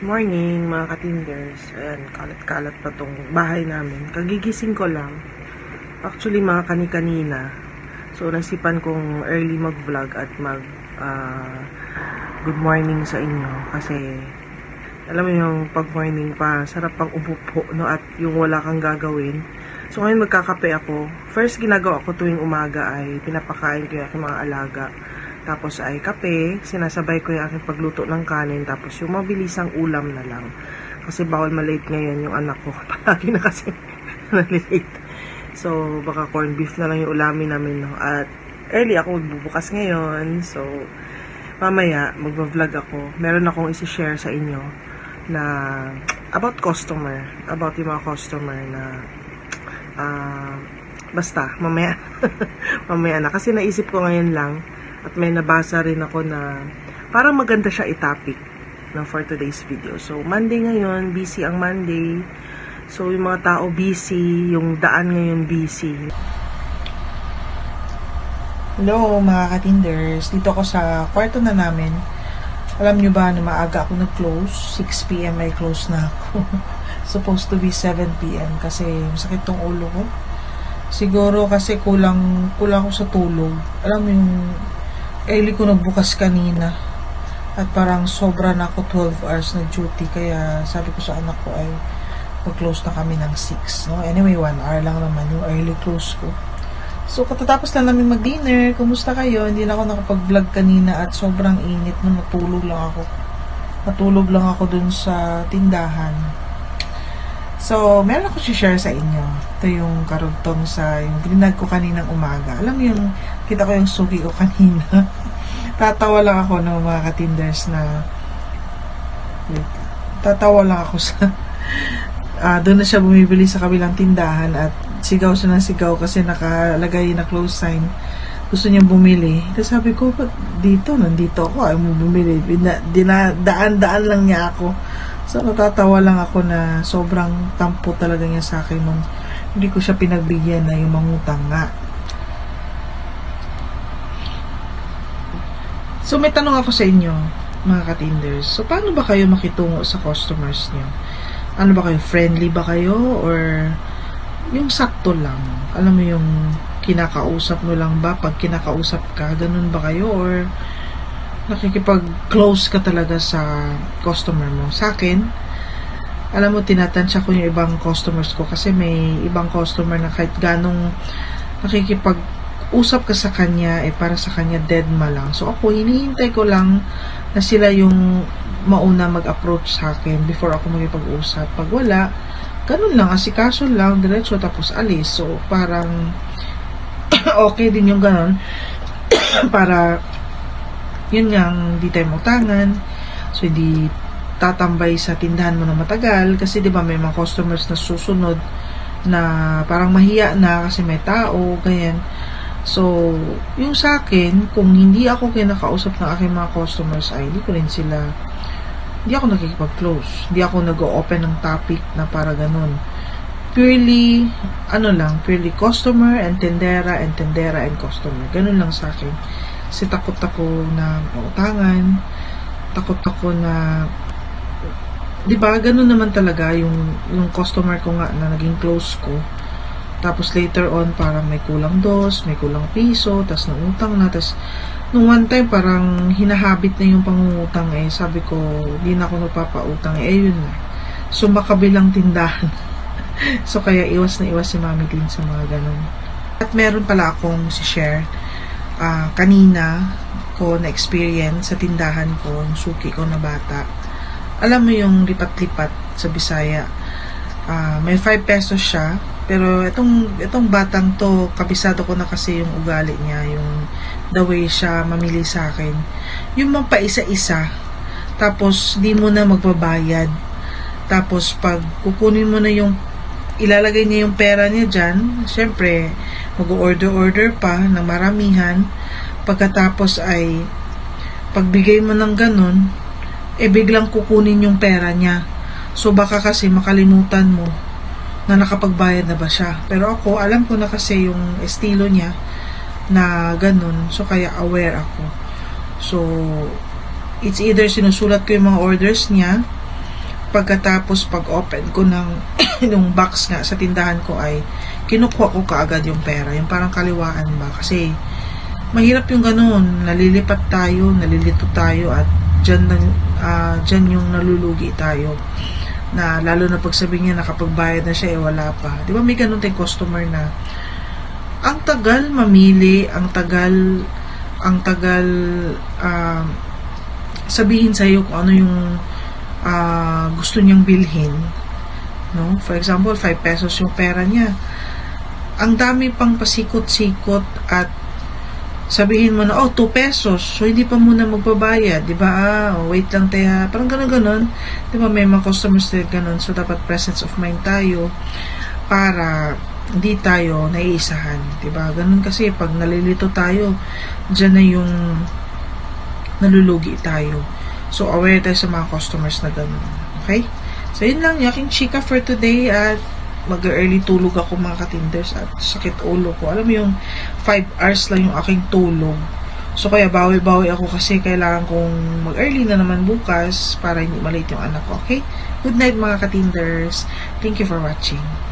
Morning mga katinders. Ayan, kalat-kalat pa tong bahay namin. Kagigising ko lang. Actually mga kani-kanina. So nasipan kong early mag-vlog at mag ah, good morning sa inyo. Kasi alam mo yung pag morning pa, sarap pang umupo no at yung wala kang gagawin. So ngayon magkakape ako. First ginagawa ko tuwing umaga ay pinapakain ko yung mga alaga. Tapos ay kape, sinasabay ko yung aking pagluto ng kanin, tapos yung mabilisang ulam na lang. Kasi bawal malate ngayon yung anak ko. Palagi na kasi nalilate. So, baka corned beef na lang yung ulamin namin. No? At early ako magbubukas ngayon. So, mamaya magva-vlog ako. Meron akong isi-share sa inyo na about customer. About yung mga customer na ah basta, mamaya. mamaya na. Kasi naisip ko ngayon lang at may nabasa rin ako na parang maganda siya i-topic no, for today's video. So, Monday ngayon, busy ang Monday. So, yung mga tao busy, yung daan ngayon busy. Hello mga katinders, dito ako sa kwarto na namin. Alam nyo ba na maaga ako nag-close? 6pm ay close na ako. Supposed to be 7pm kasi masakit tong ulo ko. Siguro kasi kulang, kulang ako sa tulog. Alam mo yung early ko nagbukas kanina. At parang sobra na ako 12 hours na duty. Kaya sabi ko sa anak ko ay mag-close na kami ng 6. No? Anyway, 1 hour lang naman yung early close ko. So, katatapos lang namin mag-dinner. Kumusta kayo? Hindi na ako nakapag-vlog kanina at sobrang init na natulog lang ako. Natulog lang ako dun sa tindahan. So, meron ako share sa inyo. Ito yung karugtong sa yung grinag ko kaninang umaga. Alam mo yung kita ko yung suki ko kanina. Tatawa lang ako ng mga katinders na wait, tatawa lang ako sa ah doon na siya bumibili sa kabilang tindahan at sigaw siya ng sigaw kasi nakalagay na close sign gusto niyang bumili. Tapos sabi ko, ba't dito? Nandito ako. Ayaw mo bumili. Daan-daan lang niya ako. So, natatawa lang ako na sobrang tampo talaga niya sa akin nung hindi ko siya pinagbigyan na yung mangutang nga. So, may tanong ako sa inyo, mga katinders. So, paano ba kayo makitungo sa customers niyo? Ano ba kayo? Friendly ba kayo? Or yung sakto lang? Alam mo yung kinakausap mo lang ba? Pag kinakausap ka, ganun ba kayo? Or nakikipag-close ka talaga sa customer mo? Sa akin, alam mo, tinatansya ko yung ibang customers ko kasi may ibang customer na kahit ganong nakikipag usap ka sa kanya, eh para sa kanya dead ma lang. So ako, hinihintay ko lang na sila yung mauna mag-approach sa akin before ako makipag-usap. Pag wala, ganun lang, asikaso lang, diretso, tapos alis. So, parang okay din yung ganun para yun nga, hindi tayo mutangan. So, hindi tatambay sa tindahan mo na matagal kasi 'di ba may mga customers na susunod na parang mahiya na kasi may tao, ganyan. So, yung sa akin, kung hindi ako kinakausap ng aking mga customers ay hindi ko rin sila hindi ako nakikipag-close. Hindi ako nag-open ng topic na para ganun. Purely, ano lang, purely customer and tendera and tendera and customer. Ganun lang sa akin. Kasi takot ako na mautangan. Takot ako na di ba ganun naman talaga yung yung customer ko nga na naging close ko. Tapos later on parang may kulang dos may kulang piso tapos nangutang na tapos nung one time parang hinahabit na yung pangungutang eh sabi ko di na ako nagpapautang. Eh yun na. So makabilang tindahan. So kaya iwas na iwas si mami din sa mga ganun. At meron pala akong si share ah, kanina ko na experience sa tindahan ko yung suki ko na bata alam mo yung lipat-lipat sa Bisaya. Ah, may 5 pesos siya, pero itong itong batang to, kabisado ko na kasi yung ugali niya, yung the way siya mamili sa akin. Yung magpaisa-isa, tapos di mo na magbabayad. Tapos pag kukunin mo na yung ilalagay niya yung pera niya dyan, syempre, mag-order-order pa ng maramihan. Pagkatapos ay, pagbigay mo ng ganun, eh biglang kukunin yung pera niya. So baka kasi makalimutan mo na nakapagbayad na ba siya. Pero ako, alam ko na kasi yung estilo niya na ganun. So kaya aware ako. So, it's either sinusulat ko yung mga orders niya pagkatapos pag-open ko ng yung box nga sa tindahan ko ay kinukuha ko kaagad yung pera. Yung parang kaliwaan ba? Kasi mahirap yung ganun. Nalilipat tayo, nalilito tayo at dyan, ah, dyan yung nalulugi tayo na lalo na pag sabi niya nakapagbayad na siya eh wala pa. Di ba may ganun tayong customer na ang tagal mamili, ang tagal ang tagal ah, sabihin sa iyo kung ano yung ah, gusto niyang bilhin. No? For example, 5 pesos yung pera niya. Ang dami pang pasikot-sikot at sabihin mo na, oh, 2 pesos. So, hindi pa muna magbabayad. Di ba? Ah, oh, wait lang tayo. Parang ganun-ganun. Di ba? May mga customers din ganun. So, dapat presence of mind tayo para hindi tayo naiisahan. Di ba? Ganun kasi, pag nalilito tayo, dyan na yung nalulugi tayo. So, aware tayo sa mga customers na ganun. Okay? So, yun lang yung aking chika for today at mag-early tulog ako mga katinders at sakit ulo ko. Alam mo yung 5 hours lang yung aking tulog. So, kaya bawi-bawi ako kasi kailangan kong mag-early na naman bukas para hindi malate yung anak ko. Okay? Good night mga katinders. Thank you for watching.